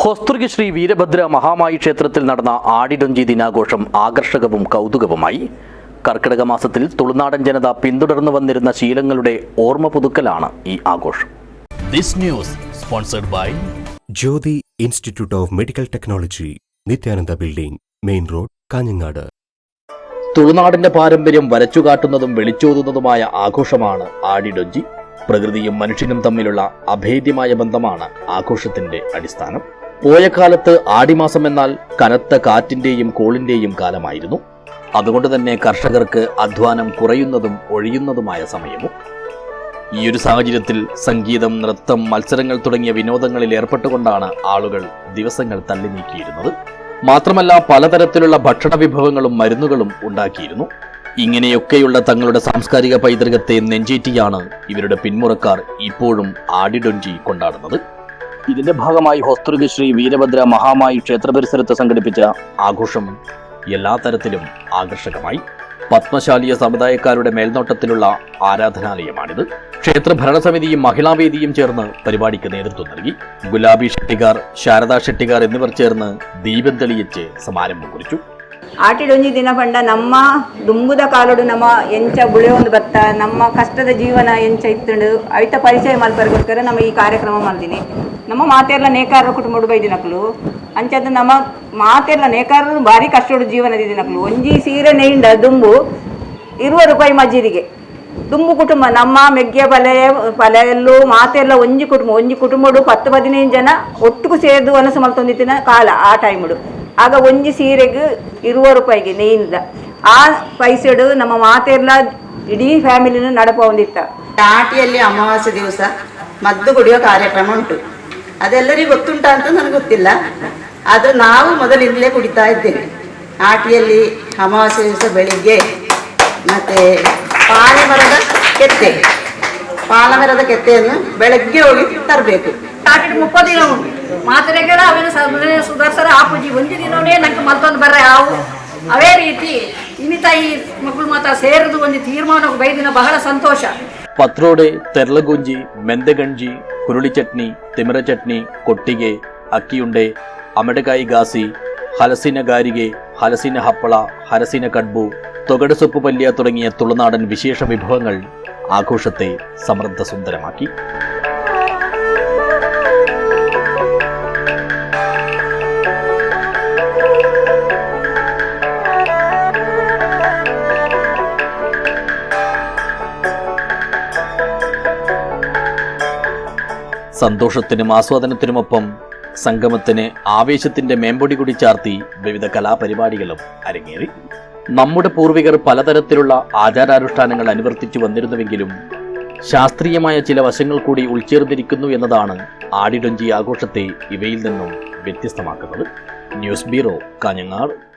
ഹൊസ്തൃക ശ്രീ വീരഭദ്ര മഹാമായി ക്ഷേത്രത്തിൽ നടന്ന ആടിഡൊഞ്ചി ദിനാഘോഷം ആകർഷകവും കൗതുകവുമായി. കർക്കിടക മാസത്തിൽ തുളുനാടൻ ജനത പിന്തുടർന്നു വന്നിരുന്ന ശീലങ്ങളുടെ ഓർമ്മ പുതുക്കലാണ് ഈ ആഘോഷം. This news sponsored by Jyothi institute of medical technology Nithyananda building main road Kanhangad. തുളുനാടിന്റെ പാരമ്പര്യം വരച്ചുകാട്ടുന്നതും വെളിച്ചോതുന്നതുമായ ആഘോഷമാണ് ആടിഡൊഞ്ചി പ്രകൃതിയും മനുഷ്യനും തമ്മിലുള്ള അഭേദ്യമായ ബന്ധമാണ് ആഘോഷത്തിന്റെ അടിസ്ഥാനം. പോയ കാലത്ത് ആടിമാസം എന്നാൽ കനത്ത കാറ്റിന്റെയും കോളിന്റെയും കാലമായിരുന്നു. അതുകൊണ്ട് തന്നെ കർഷകർക്ക് അധ്വാനം കുറയുന്നതും ഒഴിയുന്നതുമായ സമയവും. ഈ ഒരു സാഹചര്യത്തിൽ സംഗീതം നൃത്തം മത്സരങ്ങൾ തുടങ്ങിയ വിനോദങ്ങളിൽ ഏർപ്പെട്ടുകൊണ്ടാണ് ആളുകൾ ദിവസങ്ങൾ തള്ളി നീക്കിയിരുന്നത്. മാത്രമല്ല പലതരത്തിലുള്ള ഭക്ഷണ വിഭവങ്ങളും മരുന്നുകളും ഉണ്ടാക്കിയിരുന്നു. ഇങ്ങനെയൊക്കെയുള്ള തങ്ങളുടെ സാംസ്കാരിക പൈതൃകത്തെ നെഞ്ചേറ്റിയാണ് ഇവരുടെ പിന്മുറക്കാർ ഇപ്പോഴും ആടിഡൊഞ്ചി കൊണ്ടാടുന്നത്. ഇതിന്റെ ഭാഗമായി ഹോസ്തൃക ശ്രീ വീരഭദ്ര മഹാമായി ക്ഷേത്ര പരിസരത്ത് സംഘടിപ്പിച്ച ആഘോഷം എല്ലാ തരത്തിലും ആകർഷകമായി. പത്മശാലിയ സമുദായക്കാരുടെ മേൽനോട്ടത്തിലുള്ള ആരാധനാലയമാണിത്. ക്ഷേത്ര ഭരണസമിതിയും മഹിളാവേദിയും ചേർന്ന് പരിപാടിക്ക് നേതൃത്വം നൽകി. ഗുലാബി ഷെട്ടികാർ ശാരദാ ഷെട്ടികാർ എന്നിവർ ചേർന്ന് ദീപം തെളിയിച്ച് സമാരംഭം കുറിച്ചു. ಆಟಿಡೊಂಜಿ ದಿನ ಪಂಡ ನಮ್ಮ ದುಂಬುದ ಕಾಲುಡು ನಮ್ಮ ಎಂಚ ಒಂದು ಬತ್ತ, ನಮ್ಮ ಕಷ್ಟದ ಜೀವನ ಎಂಚ ಇತ್ತುಂಡು ಐತ ಪರಿಚಯ ಮಲ್ಪರಿಗೋಸ್ಕರ ನಮ್ಮ ಈ ಕಾರ್ಯಕ್ರಮ ಮಾಡ್ತೀನಿ ನಮ್ಮ ಮಾತೆರ್ಲ ನೇಕಾರರ ಕುಟುಂಬಡು ಬೈದಿನಕ್ಲು ಅಂಚದ ನಮ್ಮ ಮಾತೆರ್ಲ ನೇಕಾರರು ಭಾರಿ ಕಷ್ಟಡು ಜೀವನದ ದಿನಕ್ಲು. ಒಂಜಿ ಸೀರೆ ನೇಯಿಂದ ದುಂಬು ಇರುವ ರೂಪಾಯಿ ಮಜೀರಿಗೆ ದುಂಬು ಕುಟುಂಬ, ನಮ್ಮ ಮೆಗ್ಗೆ ಬಲೆ ಬಲೆಯಲ್ಲು ಮಾತೆಲ್ಲ ಒಂಜಿ ಕುಟುಂಬ, ಒಂಜಿ ಕುಟುಂಬಡು ಪತ್ತು ಹದಿನೈದು ಜನ ಒಟ್ಟಿಗೂ ಸೇರಿದು ಅನಸು ಮಲ್ತೊಂದಿತ್ತಿನ ಕಾಲ ಆ ಟೈಮಡು ಆಗ ಒಂಜಿ ಸೀರೆಗೆ ಇರುವ ರೂಪಾಯಿಗೆ ನೇಯಿಂದ. ಆ ಪೈಸೆಡು ನಮ್ಮ ಮಾತೆಲ್ಲ ಇಡೀ ಫ್ಯಾಮಿಲಿನ ನಡಪ ಹೊಂದಿತ್ತ. ಆಟಿಯಲ್ಲಿ ಅಮಾವಾಸ್ಯೆ ದಿವಸ ಮದ್ದು ಕುಡಿಯೋ ಕಾರ್ಯಕ್ರಮ ಉಂಟು. ಅದೆಲ್ಲರಿಗೂ ಗೊತ್ತುಂಟ ಅಂತ ನನಗೆ ಗೊತ್ತಿಲ್ಲ. ಅದು ನಾವು ಮೊದಲಿಂದಲೇ ಕುಡಿತಾ ಇದ್ದೇವೆ. ಆಟಿಯಲ್ಲಿ ಅಮಾವಾಸ್ಯೆ ದಿವಸ ಬೆಳಿಗ್ಗೆ ಮತ್ತೆ ಪಾಲೆ ಮರದ ಕೆತ್ತೆ. ಪಾಲವರದ ಕೆತ್ತೆಯನ್ನು ಬೆಳಗ್ಗೆ ಹೋಗಿ ತರಬೇಕು ಮುಪ್ಪತ್ತು ದಿನ ಉಂಟು ಮಾತ್ರೆಗಳ ಅವನ ಸುಧಾರಿಸರ ಆ ಪೂಜೆ ಒಂದು ದಿನವೇ ನಂಗೆ ಮತ್ತೊಂದು ಬರ್ರೆ ಅವು ಅವೇ ರೀತಿ ಇನ್ನಿತಾಯಿ ಮಕ್ಕಳು ಮಾತ್ರ ಸೇರಿದು ಒಂದು ತೀರ್ಮಾನಕ್ಕೆ ಬೈದಿನ ಬಹಳ ಸಂತೋಷ ಪತ್ರೋಡೆ ತೆರ್ಲಗುಂಜಿ ಮೆಂದೆಗಂಜಿ ಹುರುಳಿ ಚಟ್ನಿ ತಿಮರ ಚಟ್ನಿ ಕೊಟ್ಟಿಗೆ ಅಕ್ಕಿಯುಂಡೆ ಅಮಡಕಾಯಿ ಗಾಸಿ ಹಲಸಿನ ಗಾರಿಗೆ ಹಲಸಿನ ಹಪ್ಪಳ ಹಲಸಿನ ಕಡ್ಬು ತೊಗಡು ಸೊಪ್ಪು ಪಲ್ಯ തുടങ്ങിയ തുളുനാടൻ വിശേഷ വിഭവങ്ങൾ ആഘോഷത്തെ സമൃദ്ധസുന്ദരമാക്കി. സന്തോഷത്തിനും ആസ്വാദനത്തിനുമൊപ്പം സംഗമത്തിന് ആവേശത്തിന്റെ മേമ്പൊടി കൂടി ചാർത്തി വിവിധ കലാപരിപാടികളും അരങ്ങേറി. നമ്മുടെ പൂർവികർ പലതരത്തിലുള്ള ആചാരാനുഷ്ഠാനങ്ങൾ അനുവർത്തിച്ചു വന്നിരുന്നുവെങ്കിലും ശാസ്ത്രീയമായ ചില വശങ്ങൾ കൂടി ഉൾച്ചേർന്നിരിക്കുന്നു എന്നതാണ് ആടിഡൊഞ്ചി ആഘോഷത്തെ ഇവയിൽ നിന്നും വ്യത്യസ്തമാക്കുന്നത്. News bureau Kanhangad.